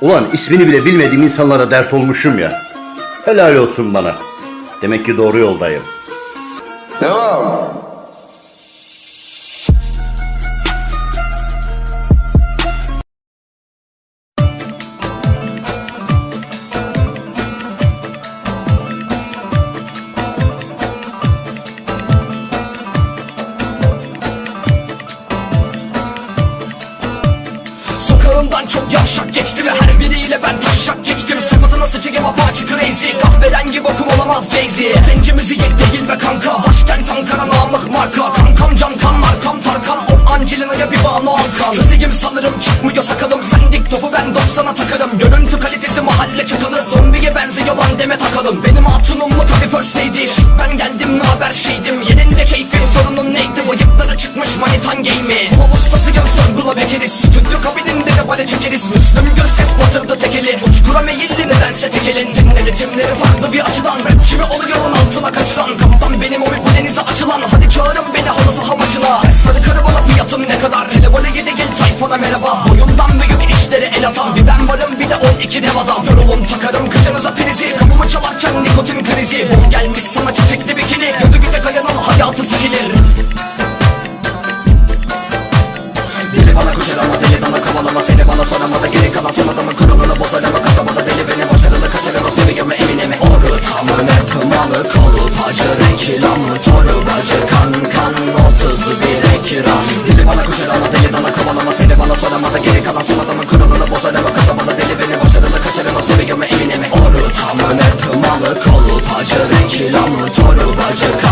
Ulan ismini bile bilmediğim insanlara dert olmuşum ya. Helal olsun bana. Demek ki doğru yoldayım. Devam. Sokağımdan çok yavşak geçti ve her biriyle ben taşak geçtim. Sıfatına sıçayım apaçı crazy. Kahverengi bokum olamaz Jay-Z. Zenci müziği değil be kanka. Başkent Ankara namık marka. Kankam can kan markam Tarkan. On Angelina'ya bir Banu Alkan. Köseğim sanırım çıkmıyor sakalım. Sen dik topu ben 90'a takarım. Görüntü kalitesi mahalle çakalı. Zombiye benziyor lan deme takalım. Benim hatunum mu? Tabi first lady. Şşt, Ben geldim naber şeydim bale çekeriz Müslüm Gürses batırdı tekeli. Uçkura meyilli nedense tekelin. Dinle ritimleri farklı bir açıdan. Rapçi mi oluyor lan altına kaçılan? Kaptan benim o bu denize açılan. Hadi çağırın beni halı saha maçına sarı karı bana fiyatım ne kadar? Televole yedi gel tayfana merhaba. Boyumdan büyük işleri el atan. Bir ben varım bir de 12 dev adam. Yorulun takarım kıçınıza prizi ama seni bana soramada gerek kalan son adamın kralını bozar ama kasabada deli beni başarılı kaçırır o seviyorum Eminem'i Oru tamına kımalı kolu pacı rekilan mı toru bacı. Kan kan otuzu bir ekiran Dili bana kuşar ama deli dana kovalama seni bana soramada gerek kalan son adamın kralını bozar ama kasabada deli beni başarılı kaçırır o seviyorum Eminem'i Oru tamına kımalı kolu pacı rekilan mı toru bacı. Kan